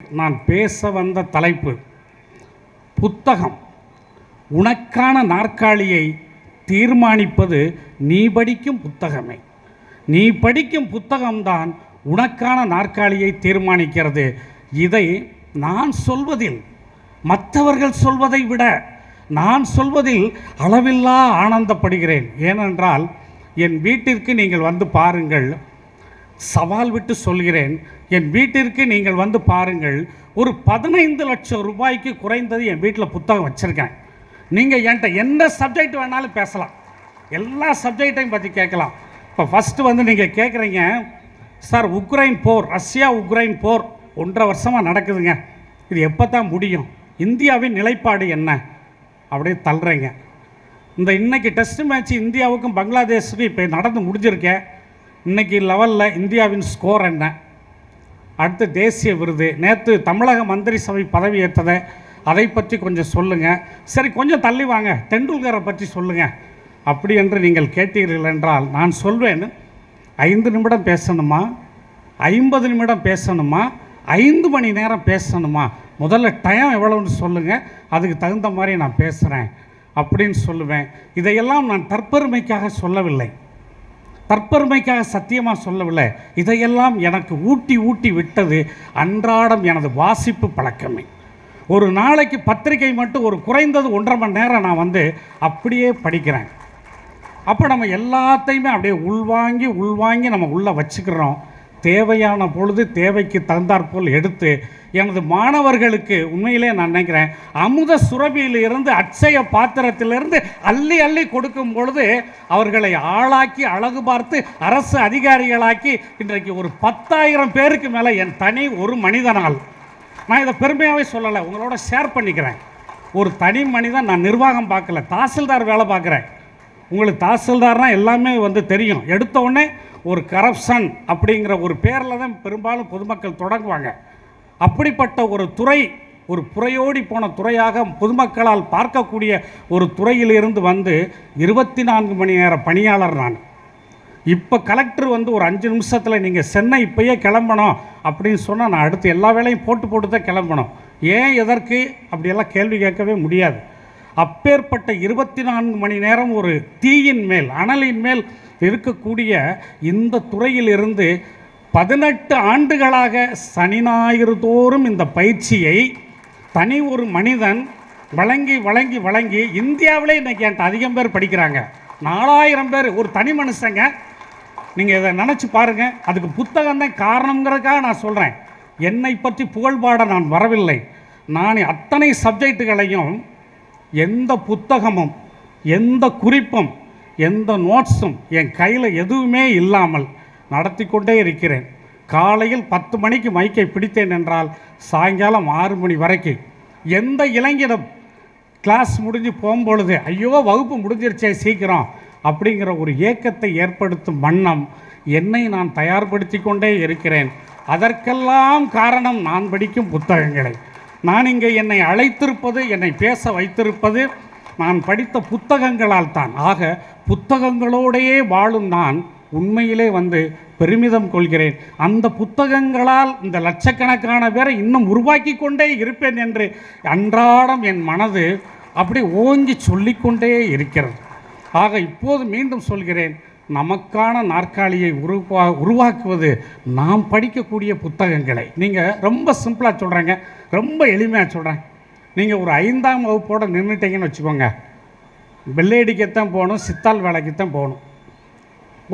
நான் பேச வந்த தலைப்பு புத்தகம். உனக்கான நாற்காலியை தீர்மானிப்பது நீ படிக்கும் புத்தகமே. நீ படிக்கும் புத்தகம்தான் உனக்கான நாற்காலியை தீர்மானிக்கிறது. இதை நான் சொல்வதில் மற்றவர்கள் சொல்வதை விட நான் சொல்வதில் அளவில்லா ஆனந்தப்படுகிறேன். ஏனென்றால் என் வீட்டிற்கு நீங்கள் வந்து பாருங்கள் சவால் விட்டு சொல்கிறேன். என் வீட்டிற்கு நீங்கள் வந்து பாருங்கள். ஒரு பதினைந்து லட்சம் ரூபாய்க்கு குறைந்தது என் வீட்டில் புத்தகம் வச்சுருக்கேன். நீங்கள் என்கிட்ட எந்த சப்ஜெக்ட் வேணாலும் பேசலாம். எல்லா சப்ஜெக்டையும் பற்றி கேட்கலாம். இப்போ ஃபஸ்ட்டு வந்து நீங்கள் கேட்குறீங்க சார் உக்ரைன் போர் ரஷ்யா உக்ரைன் போர் ஒன்றரை வருஷமாக நடக்குதுங்க. இது எப்போ தான் முடியும்? இந்தியாவின் நிலைப்பாடு என்ன? அப்படியே தள்ளுறீங்க. இந்த இன்றைக்கி டெஸ்ட் மேட்ச் இந்தியாவுக்கும் பங்களாதேஷுக்கும் இப்போ நடந்து முடிஞ்சிருக்கேன் இன்னைக்கு லெவலில் இந்தியாவின் ஸ்கோர் என்ன? அடுத்து தேசிய விருது. நேற்று தமிழக மந்திரி சபை பதவி ஏற்றதை அதை பற்றி கொஞ்சம் சொல்லுங்கள் சரி கொஞ்சம் தள்ளி வாங்க. தெண்டுல்கரை பற்றி சொல்லுங்கள் அப்படி என்று நீங்கள் கேட்டீர்கள் என்றால் நான் சொல்வேன். ஐந்து நிமிடம் பேசணுமா? ஐம்பது நிமிடம் பேசணுமா? ஐந்து மணி நேரம் பேசணுமா? முதல்ல டைம் எவ்வளோன்னு சொல்லுங்கள் அதுக்கு தகுந்த மாதிரி நான் பேசுகிறேன் அப்படின்னு சொல்லுவேன். இதையெல்லாம் நான் தற்பெருமைக்காக சொல்லவில்லை. தற்பெருமைக்காக சத்தியமாக சொல்லவில்லை. இதையெல்லாம் எனக்கு ஊட்டி ஊட்டி விட்டது அன்றாடம் எனது வாசிப்பு பழக்கமே. ஒரு நாளைக்கு பத்திரிகை மட்டும் ஒரு குறைந்தது ஒன்றரை மணி நேரம் நான் வந்து அப்படியே படிக்கிறேன். அப்போ நம்ம எல்லாத்தையுமே அப்படியே உள்வாங்கி உள்வாங்கி நம்ம உள்ளே வச்சுக்கிறோம். தேவையான பொழுது தேவைக்கு தகுந்தாற்போல் எடுத்து எனது மாணவர்களுக்கு உண்மையிலே நான் நினைக்கிறேன் அமுத சுரபியிலிருந்து அட்சய பாத்திரத்திலிருந்து அள்ளி அள்ளி கொடுக்கும் பொழுது அவர்களை ஆளாக்கி அழகு பார்த்து அரசு அதிகாரிகளாக்கி இன்றைக்கு ஒரு பத்தாயிரம் பேருக்கு மேலே என் தனி ஒரு மனிதனால். நான் இதை பெருமையாகவே சொல்லலை உங்களோட ஷேர் பண்ணிக்கிறேன். ஒரு தனி மனிதன் நான் நிர்வாகம் பார்க்கல தாசில்தார் வேலை பார்க்குறேன். உங்களுக்கு தாசில்தார்னால் எல்லாமே வந்து தெரியும். எடுத்த உடனே ஒரு கரப்ஷன் அப்படிங்கிற ஒரு பேரில் தான் பெரும்பாலும் பொதுமக்கள் தொடங்குவாங்க. அப்படிப்பட்ட ஒரு துறை ஒரு புறையோடி போன துறையாக பொதுமக்களால் பார்க்கக்கூடிய ஒரு துறையிலிருந்து வந்து இருபத்தி நான்கு மணி நேர பணியாளர் நான். இப்போ கலெக்டர் வந்து ஒரு அஞ்சு நிமிஷத்தில் நீங்கள் சென்னை இப்பயே கிளம்பணும் அப்படின்னு சொன்னால் நான் அடுத்து எல்லா வேலையும் போட்டு போட்டு தான் கிளம்பணும். ஏன் எதற்கு? அப்படியெல்லாம் கேள்வி கேட்கவே முடியாது. அப்பேற்பட்ட இருபத்தி நான்கு மணி நேரம் ஒரு தீயின் மேல் அனலின் மேல் இருக்கக்கூடிய இந்த துறையிலிருந்து பதினெட்டு ஆண்டுகளாக சனி ஞாயிறு தோறும் இந்த பயிற்சியை தனி ஒரு மனிதன் வழங்கி வழங்கி வழங்கி இந்தியாவிலே இன்னைக்கு என்கிட்ட அதிகம் பேர் படிக்கிறாங்க. நாலாயிரம் பேர் ஒரு தனி மனுஷங்க. நீங்கள் இதை நினச்சி பாருங்கள் அதுக்கு புத்தகம் தான் காரணங்கிறதுக்காக நான் சொல்கிறேன் என்னை பற்றி புகழ்பாட நான் வரவில்லை. நான் அத்தனை சப்ஜெக்டுகளையும் எந்த புத்தகமும் எந்த குறிப்பும் எந்த நோட்ஸும் என் கையில் எதுவுமே இல்லாமல் நடத்தி கொண்டே இருக்கிறேன். காலையில் பத்து மணிக்கு மைக்கை பிடித்தேன் என்றால் சாயங்காலம் ஆறு மணி வரைக்கும் எந்த இளைஞனும் கிளாஸ் முடிஞ்சு போகும்பொழுது ஐயோ வகுப்பு முடிஞ்சிருச்சே சீக்கிரம் அப்படிங்கிற ஒரு ஏக்கத்தை ஏற்படுத்தும் வண்ணம் என்னை நான் தயார்படுத்தி கொண்டே இருக்கிறேன். அதற்கெல்லாம் காரணம் நான் படிக்கும் புத்தகங்களை. நான் இங்கே என்னை அழைத்திருப்பது என்னை பேச வைத்திருப்பது நான் படித்த புத்தகங்களால் தான். ஆக புத்தகங்களோடையே வாழும் நான் உண்மையிலே வந்து பெருமிதம் கொள்கிறேன். அந்த புத்தகங்களால் இந்த லட்சக்கணக்கான பேரை இன்னும் உருவாக்கி கொண்டே இருப்பேன் என்று அன்றாடம் என் மனது அப்படி ஓங்கி சொல்லிக்கொண்டே இருக்கிறது. ஆக இப்போது மீண்டும் சொல்கிறேன். நமக்கான நாற்காலியை உருவா உருவாக்குவது நாம் படிக்கக்கூடிய புத்தகங்களை. நீங்கள் ரொம்ப சிம்பிளாக சொல்கிறேங்க ரொம்ப எளிமையாக சொல்கிறேன் நீங்கள் ஒரு ஐந்தாம் வகுப்போடு நின்றுட்டீங்கன்னு வச்சுக்கோங்க. வெள்ளையடிக்கத்தான் போகணும் சித்தால் வேலைக்குத்தான் போகணும்.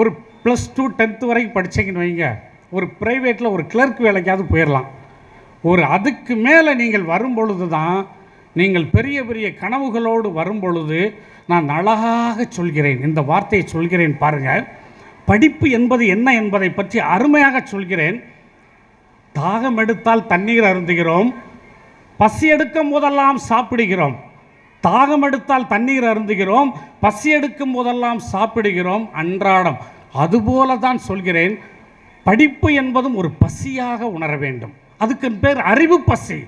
ஒரு ப்ளஸ் டூ டென்த்து வரைக்கும் படித்தீங்கன்னு வைங்க. ஒரு ப்ரைவேட்டில் ஒரு கிளர்க் வேலைக்காவது போயிடலாம் ஒரு அதுக்கு மேலே நீங்கள் வரும் பொழுது தான் நீங்கள் பெரிய பெரிய கனவுகளோடு வரும் பொழுது நான் அழகாக சொல்கிறேன் இந்த வார்த்தையை சொல்கிறேன் பாருங்கள் படிப்பு என்பது என்ன என்பதை பற்றி அருமையாக சொல்கிறேன். தாகம் எடுத்தால் தண்ணீர் அருந்துகிறோம். பசி எடுக்கும் போதெல்லாம் சாப்பிடுகிறோம். தாகம் எடுத்தால் தண்ணீர் அருந்துகிறோம். பசி எடுக்கும் போதெல்லாம் சாப்பிடுகிறோம். அன்றாடம் அதுபோல தான் சொல்கிறேன். படிப்பு என்பதும் ஒரு பசியாக உணர வேண்டும். அதுக்கு பேர் அறிவு பசி.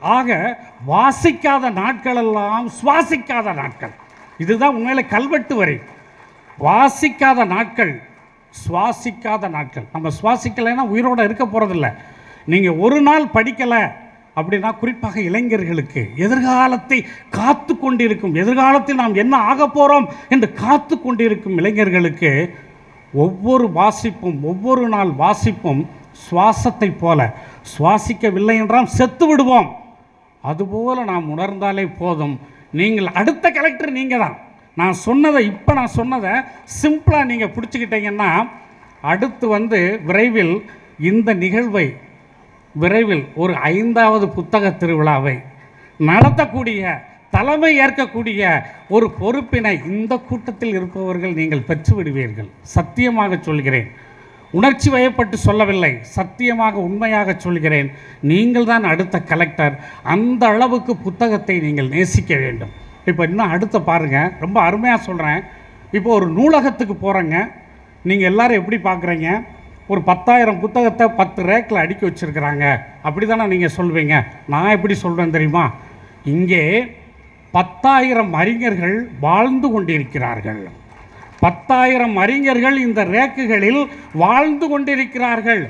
ஆக வாசிக்காத நாட்களெல்லாம் சுவாசிக்காத நாட்கள். இதுதான் உண்மையில கல்வெட்டு வரை. வாசிக்காத நாட்கள் சுவாசிக்காத நாட்கள். நம்ம சுவாசிக்கலைன்னா உயிரோட இருக்க போகிறதில்ல நீங்கள் ஒரு நாள் படிக்கலை அப்படின்னா குறிப்பாக இளைஞர்களுக்கு எதிர்காலத்தை காத்து கொண்டிருக்கும் எதிர்காலத்தில் நாம் என்ன ஆக போகிறோம் என்று காத்து கொண்டிருக்கும் இளைஞர்களுக்கு ஒவ்வொரு வாசிப்பும் ஒவ்வொரு நாள் வாசிப்பும் சுவாசத்தை போல. சுவாசிக்கவில்லை என்றால் செத்து விடுவோம். அதுபோல நாம் உணர்ந்தாலே போதும். நீங்கள் அடுத்த கலெக்டர் நீங்கள் தான் நான் சொன்னதை இப்போ நான் சொன்னதை சிம்பிளாக நீங்கள் பிடிச்சிக்கிட்டீங்கன்னா அடுத்து வந்து விரைவில் இந்த நிகழ்வை விரைவில் ஒரு ஐந்தாவது புத்தக திருவிழாவை நடத்தக்கூடிய தலைமை ஏற்கக்கூடிய ஒரு பொறுப்பினை இந்த கூட்டத்தில் இருப்பவர்கள் நீங்கள் பெற்று விடுவீர்கள் சத்தியமாக சொல்கிறேன். உணர்ச்சி வயப்பட்டு சொல்லவில்லை. சத்தியமாக உண்மையாக சொல்கிறேன். நீங்கள் தான் அடுத்த கலெக்டர் அந்த அளவுக்கு புத்தகத்தை நீங்கள் நேசிக்க வேண்டும். இப்போ இன்னும் அடுத்த பாருங்கள் ரொம்ப அருமையாக சொல்கிறேன் இப்போ ஒரு நூலகத்துக்கு போகிறேங்க நீங்கள் எல்லாரும் எப்படி பார்க்குறீங்க ஒரு பத்தாயிரம் புத்தகத்தை பத்து ரேக்கில் அடுக்கி வச்சுருக்கிறாங்க. அப்படி தானே நீங்கள் சொல்வீங்க. நான் எப்படி சொல்கிறேன் தெரியுமா? இங்கே பத்தாயிரம் அறிஞர்கள் வாழ்ந்து கொண்டிருக்கிறார்கள். பத்தாயிரம் அறிஞர்கள் இந்த ரேக்குகளில் வாழ்ந்து கொண்டிருக்கிறார்கள்.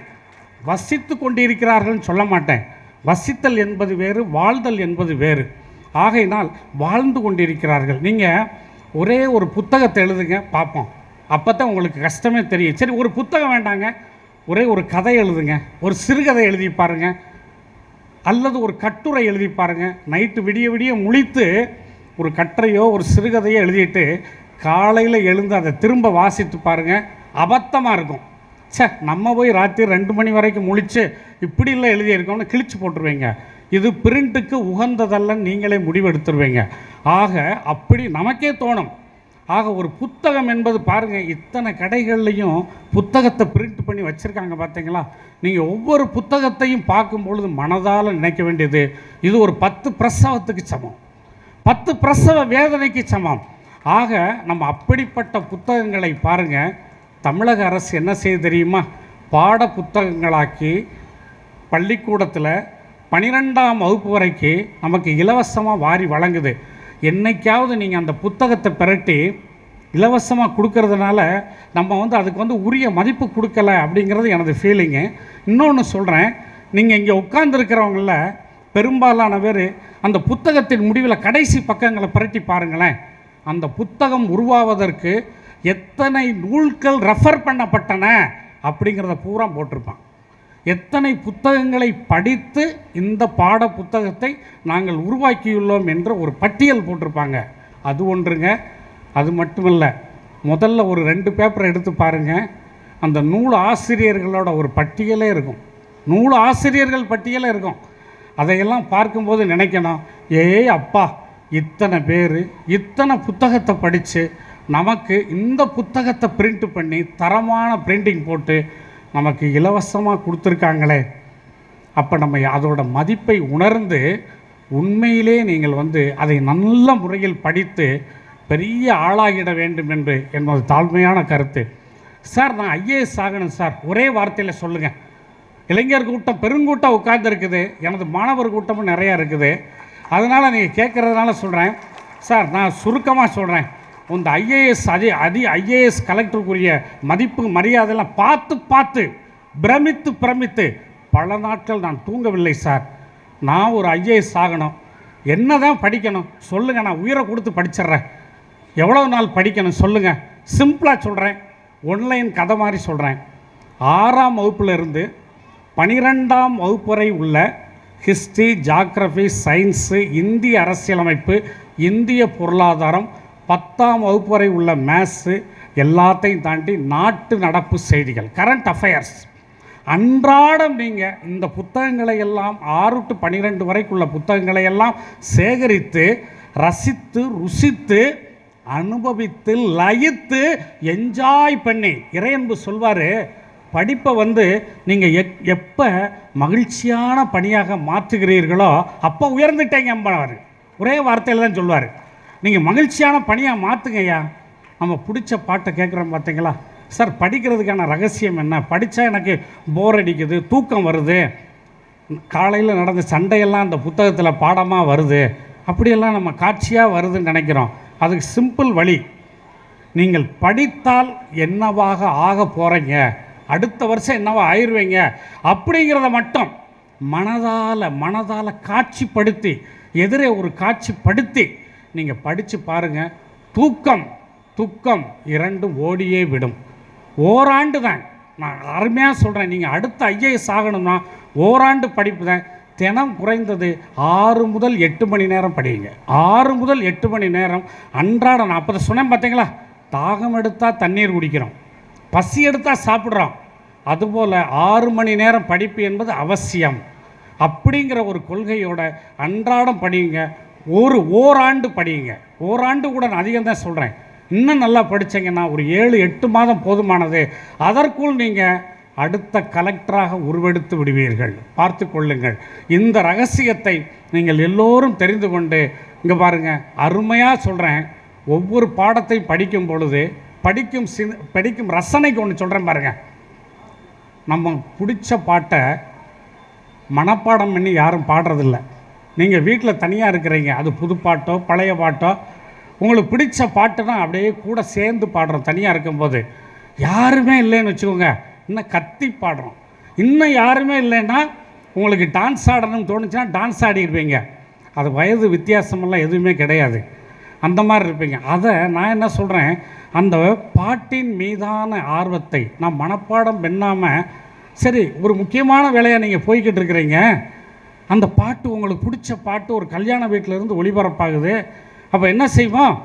வசித்து கொண்டிருக்கிறார்கள் சொல்ல மாட்டேன். வசித்தல் என்பது வேறு வாழ்தல் என்பது வேறு. ஆகையினால் வாழ்ந்து கொண்டிருக்கிறார்கள். நீங்கள் ஒரே ஒரு புத்தகத்தை எழுதுங்க பார்ப்போம். அப்போ தான் உங்களுக்கு கஷ்டமே தெரியும். சரி ஒரு புத்தகம் வேண்டாங்க. ஒரே ஒரு கதை எழுதுங்க. ஒரு சிறுகதை எழுதி பாருங்கள் அல்லது ஒரு கட்டுரை எழுதி பாருங்கள் நைட்டு விடிய விடிய முழித்து ஒரு கட்டுரையோ ஒரு சிறுகதையோ எழுதிட்டு காலையில் எழுந்து அதை திரும்ப வாசித்து பாருங்க. அபத்தமாக இருக்கும். ச்சே நம்ம போய் ராத்திரி ரெண்டு மணி வரைக்கும் முழிச்சு இப்படி இல்லை எழுதியிருக்கோம்னு கிழிச்சு போட்டுருவீங்க. இது பிரிண்ட்டுக்கு உகந்ததல்ல நீங்களே முடிவெடுத்துருவீங்க. ஆக அப்படி நமக்கே தோணும். ஆக ஒரு புத்தகம் என்பது பாருங்கள் இத்தனை கடைகள்லையும் புத்தகத்தை பிரிண்ட் பண்ணி வச்சுருக்காங்க பார்த்தீங்களா நீங்கள் ஒவ்வொரு புத்தகத்தையும் பார்க்கும் பொழுது மனதால் நினைக்க வேண்டியது இது ஒரு பத்து பிரசவத்துக்கு சமம். பத்து பிரசவ வேதனைக்கு சமம். ஆக நம்ம அப்படிப்பட்ட புத்தகங்களை பாருங்கள் தமிழக அரசு என்ன செய்ய தெரியுமா? பாட புத்தகங்களாக்கி பள்ளிக்கூடத்தில் பனிரெண்டாம் வகுப்பு வரைக்கும் நமக்கு இலவசமாக வாரி வழங்குது. என்றைக்காவது நீங்கள் அந்த புத்தகத்தை பிரட்டி இலவசமாக கொடுக்கறதுனால நம்ம வந்து அதுக்கு வந்து உரிய மதிப்பு கொடுக்கல அப்படிங்கிறது எனது ஃபீலிங்கு இன்னொன்று சொல்கிறேன் நீங்கள் இங்கே உட்கார்ந்துருக்கிறவங்கள பெரும்பாலான பேர் அந்த புத்தகத்தின் முடிவில் கடைசி பக்கங்களை பிரட்டி பாருங்களேன். அந்த புத்தகம் உருவாவதற்கு எத்தனை நூல்கள் ரெஃபர் பண்ணப்பட்டன அப்படிங்கிறத பூரா போட்டிருப்பான். எத்தனை புத்தகங்களை படித்து இந்த பாட புத்தகத்தை நாங்கள் உருவாக்கியுள்ளோம் என்று ஒரு பட்டியல் போட்டிருப்பாங்க. அது ஒன்றுங்க. அது மட்டுமல்ல முதல்ல ஒரு ரெண்டு பேப்பர் எடுத்து பாருங்கள் அந்த நூல் ஆசிரியர்களோட ஒரு பட்டியலே இருக்கும். நூல் ஆசிரியர்கள் பட்டியலே இருக்கும். அதையெல்லாம் பார்க்கும்போது நினைக்கணும் ஏய் அப்பா இத்தனை பேர் இத்தனை புத்தகத்தை படித்து நமக்கு இந்த புத்தகத்தை பிரிண்ட் பண்ணி தரமான பிரிண்டிங் போட்டு நமக்கு இலவசமாக கொடுத்துருக்காங்களே. அப்போ நம்ம அதோட மதிப்பை உணர்ந்து உண்மையிலே நீங்கள் வந்து அதை நல்ல முறையில் படித்து பெரிய ஆளாகிட வேண்டும் என்று என்னோட தாழ்மையான கருத்து. சார் நான் ஐஏஎஸ் ஆகணும் சார். ஒரே வார்த்தையில் சொல்லுங்கள் இளைஞர் கூட்டம் பெருங்கூட்டம் உட்கார்ந்துருக்குது. எனது மாணவர் கூட்டமும் நிறையா இருக்குது. அதனால் நீங்கள் கேட்குறதுனால சொல்கிறேன் சார் நான் சுருக்கமாக சொல்கிறேன் இந்த ஐஏஎஸ் அதி அதி ஐஏஎஸ் கலெக்டருக்குரிய மதிப்பு மரியாதையெல்லாம் பார்த்து பார்த்து பிரமித்து பிரமித்து பல நாட்கள் நான் தூங்கவில்லை சார். நான் ஒரு ஐஏஎஸ் ஆகணும். என்ன தான் படிக்கணும்? சொல்லுங்கள் நான் உயிரை கொடுத்து படிச்சிடுறேன். எவ்வளோ நாள் படிக்கணும்? சொல்லுங்கள் சிம்பிளாக சொல்கிறேன் ஒன்லைன் கதை மாதிரி சொல்கிறேன் ஆறாம் வகுப்பிலிருந்து பனிரெண்டாம் வகுப்பு வரை உள்ள ஹிஸ்ட்ரி ஜாக்ரஃபி சயின்ஸு இந்திய அரசியலமைப்பு இந்திய பொருளாதாரம் பத்தாம் வகுப்பு வரை உள்ள மேத்ஸு எல்லாத்தையும் தாண்டி நாட்டு நடப்பு செய்திகள் கரண்ட் அஃபேர்ஸ் அன்றாடம் நீங்கள் இந்த புத்தகங்களை எல்லாம் ஆறு டு பன்னிரெண்டு வரைக்குள்ள புத்தகங்களை எல்லாம் சேகரித்து ரசித்து ருசித்து அனுபவித்து லயித்து என்ஜாய் பண்ணி இறையன்பு சொல்வார் படிப்பை வந்து நீங்கள் எப் எப்போ மகிழ்ச்சியான பணியாக மாற்றுகிறீர்களோ அப்போ உயர்ந்துட்டேங்க அம்பனவர் ஒரே வார்த்தையில் தான் சொல்லுவார். நீங்கள் மகிழ்ச்சியான பணியாக மாற்றுங்கய்யா நம்ம பிடிச்ச பாட்டை கேட்குறோம் பார்த்தீங்களா சார் படிக்கிறதுக்கான ரகசியம் என்ன? படித்தா எனக்கு போர் அடிக்குது தூக்கம் வருது. காலையில் நடந்த சண்டையெல்லாம் அந்த புத்தகத்தில் பாடமாக வருது. அப்படியெல்லாம் நம்ம காட்சியாக வருதுன்னு நினைக்கிறோம். அதுக்கு சிம்பிள் வழி. நீங்கள் படித்தால் என்னவாக ஆக போகிறீங்க அடுத்த வருஷம் என்னவா ஆயிடுவீங்க. அப்படிங்கிறத மட்டும் மனதால் மனதால் காட்சிப்படுத்தி எதிரே ஒரு காட்சிப்படுத்தி நீங்கள் படித்து பாருங்கள் தூக்கம் துக்கம் இரண்டும் ஓடியே விடும். ஓராண்டு தான். நான் அருமையாக சொல்கிறேன் நீங்கள் அடுத்த ஐஏஎஸ் ஆகணும்னா ஓராண்டு படிப்பு தான். தினம் குறைந்தது ஆறு முதல் எட்டு மணி நேரம் படியுங்க. ஆறு முதல் எட்டு மணி நேரம். அன்றாட நான் அப்போ சொன்னேன் பார்த்தீங்களா தாகம் எடுத்தால் தண்ணீர் குடிக்கிறோம். பசி எடுத்தால் சாப்பிட்றோம் அதுபோல் ஆறு மணி நேரம் படிப்பு என்பது அவசியம். அப்படிங்கிற ஒரு கொள்கையோட அன்றாடம் படியுங்க. ஒரு ஓராண்டு படியுங்க. ஓராண்டு கூட நான் அதிகம் தான் சொல்கிறேன் இன்னும் நல்லா படித்தீங்கன்னா ஒரு ஏழு எட்டு மாதம் போதுமானது. அதற்குள் நீங்கள் அடுத்த கலெக்டராக உருவெடுத்து விடுவீர்கள். பார்த்து கொள்ளுங்கள். இந்த ரகசியத்தை நீங்கள் எல்லோரும் தெரிந்து கொண்டு இங்கே பாருங்கள் அருமையாக சொல்கிறேன் ஒவ்வொரு பாடத்தையும் படிக்கும் பொழுது படிக்கும் சி படிக்கும் ரசனைக்கு ஒன்று சொல்கிறேன் பாருங்கள் நம்ம பிடிச்ச பாட்டை மனப்பாடம் பண்ணி யாரும் பாடுறதில்ல. நீங்கள் வீட்டில் தனியாக இருக்கிறீங்க அது புது பாட்டோ பழைய பாட்டோ உங்களுக்கு பிடிச்ச பாட்டுனா அப்படியே கூட சேர்ந்து பாடுறோம் தனியாக இருக்கும்போது. யாருமே இல்லைன்னு வச்சுக்கோங்க இன்னும் கத்தி பாடுறோம். இன்னும் யாருமே இல்லைன்னா உங்களுக்கு டான்ஸ் ஆடணும்னு தோணுச்சுன்னா டான்ஸ் ஆடிருப்பீங்க அது வயது வித்தியாசமெல்லாம் எதுவுமே கிடையாது. அந்த மாதிரி இருப்பீங்க. அதை நான் என்ன சொல்கிறேன் அந்த பாட்டின் மீதான ஆர்வத்தை நான் மனப்பாடம் பண்ணாமல் சரி ஒரு முக்கியமான வேலையை நீங்கள் போய்கிட்டு இருக்கிறீங்க. அந்த பாட்டு உங்களுக்கு பிடிச்ச பாட்டு ஒரு கல்யாண வீட்டிலேருந்து ஒளிபரப்பாகுது. அப்போ என்ன செய்வோம்?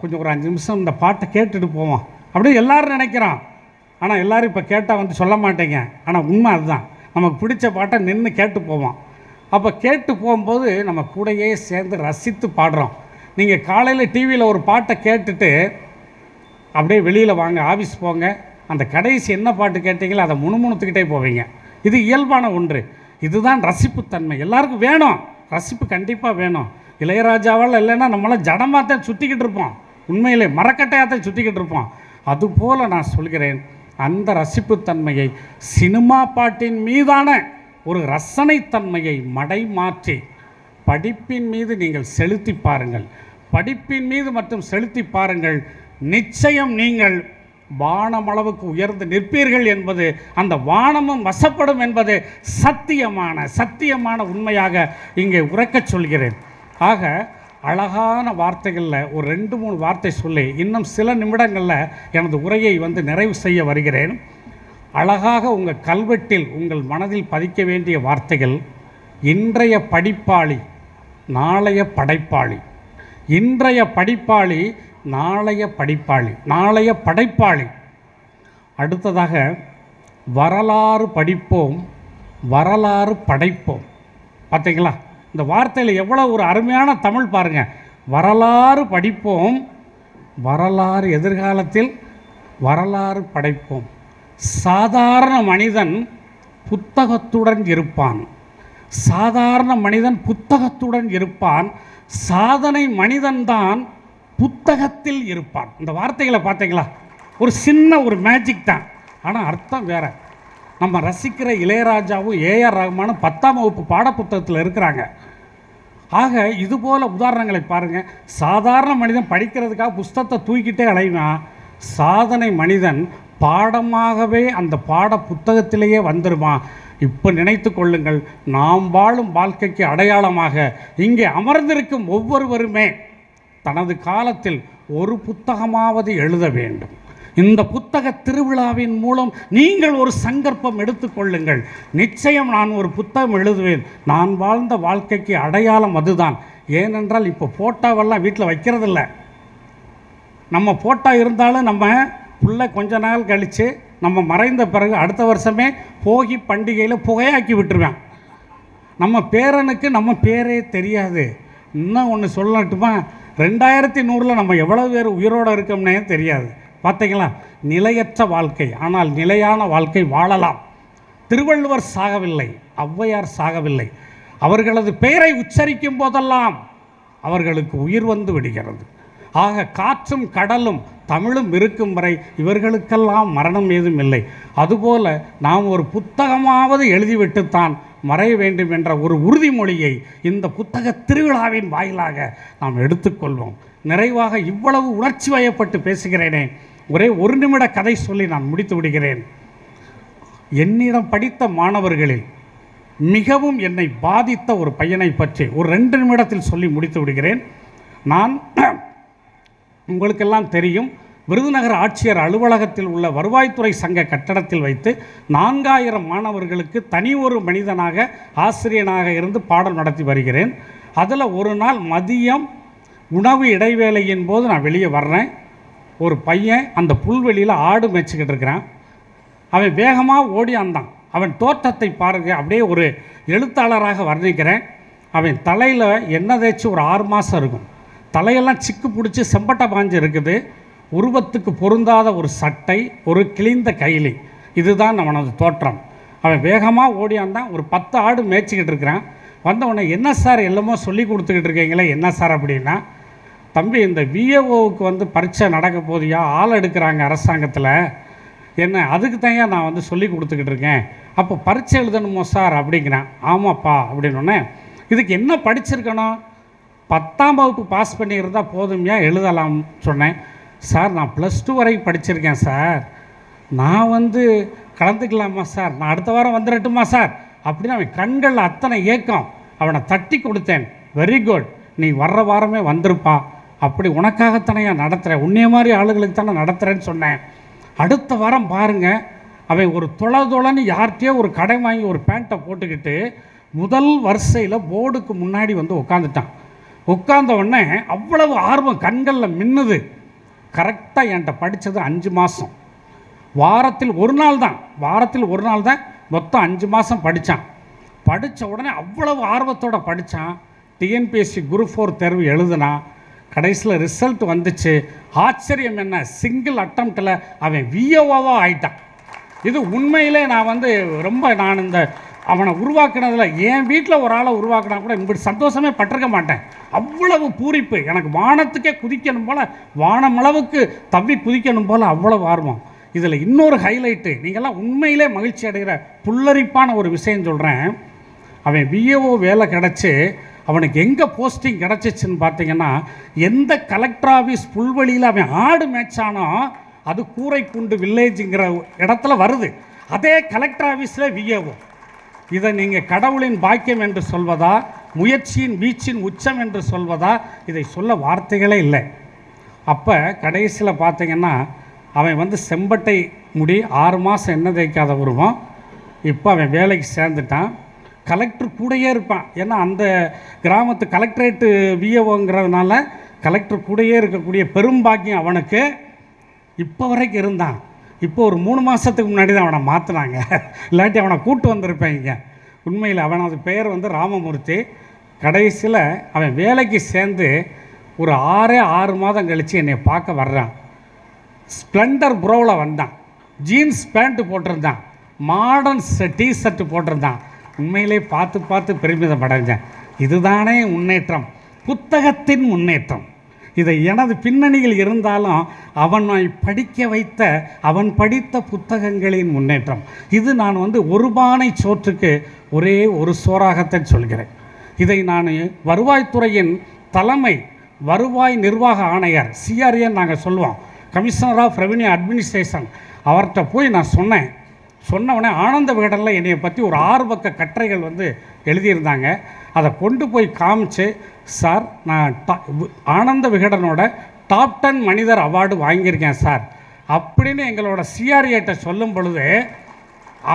கொஞ்சம் ஒரு அஞ்சு நிமிஷம் இந்த பாட்டை கேட்டுட்டு போவோம். அப்படின்னு எல்லாரும் நினைக்கிறான். ஆனால் எல்லோரும் இப்போ கேட்டால் வந்து சொல்ல மாட்டேங்க. ஆனால் உண்மை அதுதான். நமக்கு பிடிச்ச பாட்டை நின்று கேட்டு போவோம். அப்போ கேட்டு போகும்போது நம்ம கூடயே சேர்ந்து ரசித்து பாடுறோம். நீங்கள் காலையில் டிவியில் ஒரு பாட்டை கேட்டுட்டு அப்படியே வெளியில் வாங்க ஆஃபீஸ் போங்க. அந்த கடைசி என்ன பாட்டு கேட்டீங்களோ அதை முணுமுணுத்துக்கிட்டே போவீங்க. இது இயல்பான ஒன்று. இதுதான் ரசிப்புத்தன்மை. எல்லாருக்கும் வேணும். ரசிப்பு கண்டிப்பாக வேணும். இளையராஜாவால் இல்லைன்னா நம்மளாம் ஜடமாக தான் சுற்றிக்கிட்டு இருப்போம். உண்மையிலே மரக்கட்டையாக தான் சுற்றிக்கிட்டு இருப்போம். அதுபோல் நான் சொல்கிறேன் அந்த ரசிப்புத்தன்மையை சினிமா பாட்டின் மீதான ஒரு ரசனைத்தன்மையை மடை மாற்றி படிப்பின் மீது நீங்கள் செலுத்தி பாருங்கள். படிப்பின் மீது மட்டும் செலுத்தி பாருங்கள். நிச்சயம் நீங்கள் வானமளவுக்கு உயர்ந்து நிற்பீர்கள் என்பது அந்த வானமும் வசப்படும் என்பது சத்தியமான சத்தியமான உண்மையாக இங்கே உறக்கச் சொல்கிறேன். ஆக அழகான வார்த்தைகளில் ஒரு ரெண்டு மூணு வார்த்தை சொல்லி இன்னும் சில நிமிடங்களில் எனது உரையை வந்து நிறைவு செய்ய வருகிறேன். அழகாக உங்கள் கல்வெட்டில் உங்கள் மனதில் பதிக்க வேண்டிய வார்த்தைகள் இன்றைய படிப்பாளி நாளைய படைப்பாளி. இன்றைய படிப்பாளி நாளைய படிப்பாளி நாளைய படைப்பாளி. அடுத்ததாக வரலாறு படிப்போம் வரலாறு படைப்போம். பார்த்தீங்களா இந்த வார்த்தையில் எவ்வளோ ஒரு அருமையான தமிழ் பாருங்கள் வரலாறு படிப்போம் வரலாறு எதிர்காலத்தில் வரலாறு படைப்போம். சாதாரண மனிதன் புத்தகத்துடன் இருப்பான். சாதாரண மனிதன் புத்தகத்துடன் இருப்பான். சாதனை மனிதன்தான் புத்தகத்தில் இருப்பான். இந்த வார்த்தைகளை பார்த்தீங்களா? ஒரு சின்ன ஒரு மேஜிக் தான். ஆனால் அர்த்தம் வேற. நம்ம ரசிக்கிற இளையராஜாவும் ஏஆர் ரஹ்மானும் பத்தாம் வகுப்பு பாடப்புத்தகத்தில் இருக்கிறாங்க. ஆக இதுபோல் உதாரணங்களை பாருங்கள் சாதாரண மனிதன் படிக்கிறதுக்காக புஸ்தகத்தை தூக்கிட்டே அலைவான் சாதனை மனிதன் பாடமாகவே அந்த பாட புத்தகத்திலேயே வந்துடுவான் இப்போ நினைத்து கொள்ளுங்கள் நாம் வாழும் வாழ்க்கைக்கு அடையாளமாக இங்கே அமர்ந்திருக்கும் ஒவ்வொருவருமே தனது காலத்தில் ஒரு புத்தகமாவது எழுத வேண்டும். இந்த புத்தக திருவிழாவின் மூலம் நீங்கள் ஒரு சங்கற்பம் எடுத்துக்கொள்ளுங்கள் நிச்சயம் நான் ஒரு புத்தகம் எழுதுவேன். நான் வாழ்ந்த வாழ்க்கைக்கு அடையாளம் அதுதான். ஏனென்றால் இப்போ ஃபோட்டோவெல்லாம் வீட்டில் வைக்கிறதில்ல. நம்ம ஃபோட்டோ இருந்தாலும் நம்ம பிள்ளை கொஞ்ச நாள் கழித்து நம்ம மறைந்த பிறகு அடுத்த வருஷமே போகி பண்டிகையில் புகையாக்கி விட்டுருவேன். நம்ம பேரனுக்கு நம்ம பேரே தெரியாது. இன்னும் ஒன்று சொல்லட்டுமா? ரெண்டாயிரத்தி நூறில் நம்ம எவ்வளோ பேர் உயிரோடு இருக்கோம்னே தெரியாது. பார்த்தீங்களா நிலையற்ற வாழ்க்கை. ஆனால் நிலையான வாழ்க்கை வாழலாம். திருவள்ளுவர் சாகவில்லை. ஔவையார் சாகவில்லை. அவர்களது பெயரை உச்சரிக்கும் போதெல்லாம் அவர்களுக்கு உயிர் வந்து விடுகிறது. ஆக காற்றும் கடலும் தமிழும் இருக்கும் வரை இவர்களுக்கெல்லாம் மரணம் ஏதும் இல்லை. அதுபோல நாம் ஒரு புத்தகமாவது எழுதிவிட்டுத்தான் மறைய வேண்டும் என்ற ஒரு உறுதிமொழியை இந்த புத்தக திருவிழாவின் வாயிலாக நாம் எடுத்துக்கொள்வோம். நிறைவாக இவ்வளவு உணர்ச்சி வயப்பட்டு பேசுகிறேனே ஒரே ஒரு நிமிட கதை சொல்லி நான் முடித்து விடுகிறேன். என்னிடம் படித்த மாணவர்களில் மிகவும் என்னை பாதித்த ஒரு பையனை பற்றி ஒரு ரெண்டு நிமிடத்தில் சொல்லி முடித்து விடுகிறேன். நான் உங்களுக்கெல்லாம் தெரியும் விருதுநகர் ஆட்சியர் அலுவலகத்தில் உள்ள வருவாய்த்துறை சங்க கட்டடத்தில் வைத்து நான்காயிரம் மாணவர்களுக்கு தனி ஒரு மனிதனாக ஆசிரியனாக இருந்து பாடம் நடத்தி வருகிறேன். அதில் ஒரு நாள் மதியம் உணவு இடைவேளையின் போது நான் வெளியே வர்றேன். ஒரு பையன் அந்த புல்வெளியில் ஆடு மேய்ச்சிக்கிட்டு இருக்கிறான். அவன் வேகமாக ஓடி அந்தான் அவன் தோற்றத்தை பாருங்க அப்படியே ஒரு எழுத்தாளராக வர்ணிக்கிறேன். அவன் தலையில் என்ன தேய்ச்சி ஒரு ஆறு மாதம் இருக்கும். தலையெல்லாம் சிக்கு பிடிச்சி செம்பட்டை பாஞ்சு இருக்குது. உருவத்துக்கு பொருந்தாத ஒரு சட்டை ஒரு கிழிந்த கைலி. இதுதான் அவனது தோற்றம். அவன் வேகமாக ஓடியாந்தான் ஒரு பத்து ஆடு மேய்ச்சிக்கிட்டு இருக்கிறான். வந்தவொடனே என்ன சார் எல்லாமோ சொல்லி கொடுத்துக்கிட்டு இருக்கீங்களே என்ன சார்? அப்படின்னா தம்பி இந்த விஏஓவுக்கு வந்து பரீட்சை நடக்க போதியா ஆள் எடுக்கிறாங்க அரசாங்கத்தில். என்ன அதுக்கு தான் நான் வந்து சொல்லி கொடுத்துக்கிட்டு இருக்கேன். அப்போ பரீட்சை எழுதணுமோ சார்? அப்படிங்கிறேன். ஆமாப்பா அப்படின்னோடனே இதுக்கு என்ன படிச்சிருக்கணும்? பத்தாம் வகுப்பு பாஸ் பண்ணியிருந்தா போதுமையா? எழுதலாம் சொன்னேன். சார் நான் ப்ளஸ் டூ வரைக்கும் படிச்சிருக்கேன் சார். நான் வந்து கலந்துக்கலாமா சார்? நான் அடுத்த வாரம் வந்துடட்டுமா சார்? அப்படின்னு அவன் கண்களில் அத்தனை ஏக்கம். அவனை தட்டி கொடுத்தேன். வெரி குட் நீ வர்ற வாரமே வந்திருப்பா. அப்படி உனக்காகத்தானே நடத்துகிறேன் உன்னைய மாதிரி ஆளுகளுக்கு தானே நடத்துகிறேன்னு சொன்னேன். அடுத்த வாரம் பாருங்கள் அவன் ஒரு தொலை தொலைன்னு யார்கிட்டயோ ஒரு கடை வாங்கி ஒரு பேண்ட்டை போட்டுக்கிட்டு முதல் வரிசையில் போர்டுக்கு முன்னாடி வந்து உட்காந்துட்டான் உட்காந்த உடனே அவ்வளவு ஆர்வம் கண்களில் மின்னுது. கரெக்டாக என்கிட்ட படித்தது அஞ்சு மாதம் வாரத்தில் ஒரு நாள் தான். வாரத்தில் ஒரு நாள் தான் மொத்தம் அஞ்சு மாதம் படித்தான் படித்த உடனே அவ்வளவு ஆர்வத்தோட படித்தான் டிஎன்பிஎஸ்சி குரூப் ஃபோர் தேர்வு எழுதுனான். கடைசியில் ரிசல்ட் வந்துச்சு. ஆச்சரியம் என்ன? சிங்கிள் அட்டம்ப்டில் அவன் விஓவாக ஆயிட்டான். இது உண்மையிலே நான் வந்து ரொம்ப நான் இந்த அவனை உருவாக்குனதில் என் வீட்டில் ஒரு ஆளை உருவாக்கினா கூட இப்படி சந்தோஷமே பட்டிருக்க மாட்டேன். அவ்வளவு பூரிப்பு. எனக்கு வானத்துக்கே குதிக்கணும் போல் வானமளவுக்கு தம்பி குதிக்கணும் போல் அவ்வளவு ஆர்வம். இதில் இன்னொரு ஹைலைட்டு நீங்கள்லாம் உண்மையிலே மகிழ்ச்சி அடைகிற புல்லரிப்பான ஒரு விஷயம் சொல்கிறேன் அவன் விஏஓ வேலை கிடச்சி அவனுக்கு எங்கே போஸ்டிங் கிடச்சிச்சின்னு பார்த்தீங்கன்னா எந்த கலெக்டர் ஆஃபீஸ் புல்வெளியில் அவன் ஆடு மேய்ச்சானோ அது கூரைக்குண்டு வில்லேஜுங்கிற இடத்துல வருது. அதே கலெக்டர் ஆஃபீஸில் விஏஓ இதை நீங்கள் கடவுளின் பாக்கியம் என்று சொல்வதா முயற்சியின் வீச்சின் உச்சம் என்று சொல்வதா இதை சொல்ல வார்த்தைகளே இல்லை. அப்போ கடைசியில் பார்த்தீங்கன்னா அவன் வந்து செம்பட்டை முடி ஆறு மாதம் என்ன தேய்க்காத உருவம். இப்போ அவன் வேலைக்கு சேர்ந்துட்டான். கலெக்டர் கூடயே இருப்பான். ஏன்னா அந்த கிராமத்து கலெக்டரேட்டு விஏஓங்கிறதுனால கலெக்டர் கூடயே இருக்கக்கூடிய பெரும்பாக்கியம் அவனுக்கு. இப்போ வரைக்கும் இருந்தான். இப்போ ஒரு மூணு மாதத்துக்கு முன்னாடி தான் அவனை மாற்றினாங்க இல்லாட்டி அவனை கூட்டு வந்திருப்பாங்க உண்மையில் அவனது பெயர் வந்து ராமமூர்த்தி. கடைசியில் அவன் வேலைக்கு சேர்ந்து ஒரு ஆறே ஆறு மாதம் கழித்து என்னை பார்க்க வர்றான். ஸ்ப்ளெண்டர் ப்ரோவில் வந்தான். ஜீன்ஸ் பேண்ட்டு போட்டிருந்தான். மாடர்ன் டீ ஷர்ட்டு போட்டிருந்தான். உண்மையிலே பார்த்து பார்த்து பெருமிதம் அடைஞ்சேன். இதுதானே முன்னேற்றம். புத்தகத்தின் முன்னேற்றம். இதை எனது பின்னணியில் இருந்தாலும் அவனை படிக்க வைத்த அவன் படித்த புத்தகங்களின் முன்னேற்றம். இது நான் வந்து ஒரு பானை சோற்றுக்கு ஒரே ஒரு சோறாகத்தான் சொல்கிறேன். இதை நான் வருவாய்த்துறையின் தலைமை வருவாய் நிர்வாக ஆணையர் சிஆர்ஏன்னு நாங்கள் சொல்லுவோம். கமிஷனர் ஆஃப் ரெவன்யூ அட்மினிஸ்ட்ரேஷன் அவர்கிட்ட போய் நான் சொன்னேன். சொன்ன ஆனந்த விகடனில் என்னை பற்றி ஒரு ஆறு பக்க கட்டுரைகள் வந்து எழுதியிருந்தாங்க. அதை கொண்டு போய் காமிச்சு சார் நான் டா ஆனந்த விகடனோட டாப் டென் மனிதர் அவார்டு வாங்கியிருக்கேன் சார். அப்படின்னு எங்களோட சிஆர்ஏட்டை சொல்லும் பொழுது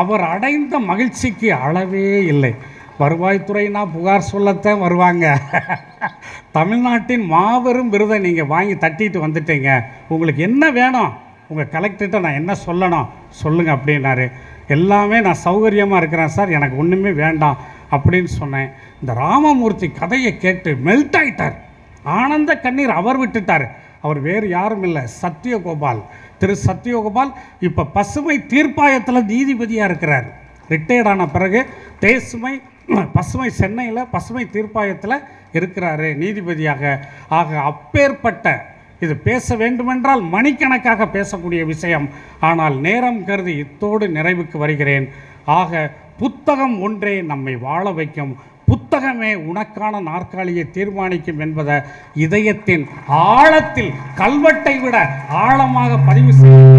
அவர் அடைந்த மகிழ்ச்சிக்கு அளவே இல்லை. வருவாய்த்துறைனா புகார் சொல்லத்தான் வருவாங்க. தமிழ்நாட்டின் மாபெரும் விருதை நீங்கள் வாங்கி தட்டிட்டு வந்துட்டீங்க. உங்களுக்கு என்ன வேணும்? உங்கள் கலெக்டர்கிட்ட நான் என்ன சொல்லணும்? சொல்லுங்கள் அப்படின்னாரு. எல்லாமே நான் சௌகரியமாக இருக்கிறேன் சார். எனக்கு ஒன்றுமே வேண்டாம் அப்படின்னு சொன்னேன். இந்த ராமமூர்த்தி கதையை கேட்டு மெல்ட் ஆயிட்டார். ஆனந்த கண்ணீர் அவர் விட்டுட்டார். அவர் வேறு யாரும் இல்லை. சத்யகோபால். திரு சத்யகோபால் இப்போ பசுமை தீர்ப்பாயத்தில் நீதிபதியாக இருக்கிறார். ரிட்டையர்ட் ஆன பிறகு தேசுமை பசுமை சென்னையில் பசுமை தீர்ப்பாயத்தில் இருக்கிறாரு நீதிபதியாக. ஆக அப்பேற்பட்ட இது பேச வேண்டுமென்றால் மணிக்கணக்காக பேசக்கூடிய விஷயம். ஆனால் நேரம் கருதி இத்தோடு நிறைவுக்கு வருகிறேன். ஆக புத்தகம் ஒன்றே நம்மை வாழ வைக்கும். புத்தகமே உனக்கான நாற்காலியை தீர்மானிக்கும் என்பதை இதயத்தின் ஆழத்தில் கல்வெட்டை விட ஆழமாக பதிவு செய்ய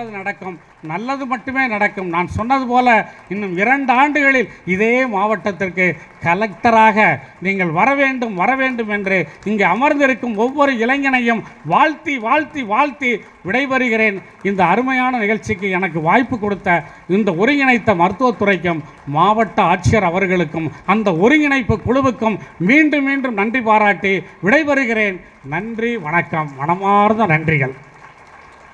நல்லது நடக்கும். நல்லது மட்டுமே நடக்கும். நான் சொன்னது போல இன்னும் இரண்டு ஆண்டுகளில் இதே மாவட்டத்திற்கு கலெக்டராக நீங்கள் வர வேண்டும் வர வேண்டும் என்று இங்கே அமர்ந்திருக்கும் ஒவ்வொரு இளைஞனையும் வாழ்த்தி வாழ்த்தி வாழ்த்தி விடைபெறுகிறேன். இந்த அருமையான நிகழ்ச்சிக்கு எனக்கு வாய்ப்பு கொடுத்த இந்த ஒருங்கிணைத்த மருத்துவத்துறைக்கும் மாவட்ட ஆட்சியர் அவர்களுக்கும் அந்த ஒருங்கிணைப்பு குழுவுக்கும் மீண்டும் மீண்டும் நன்றி பாராட்டி விடைபெறுகிறேன். நன்றி வணக்கம். மனமார்ந்த நன்றிகள்.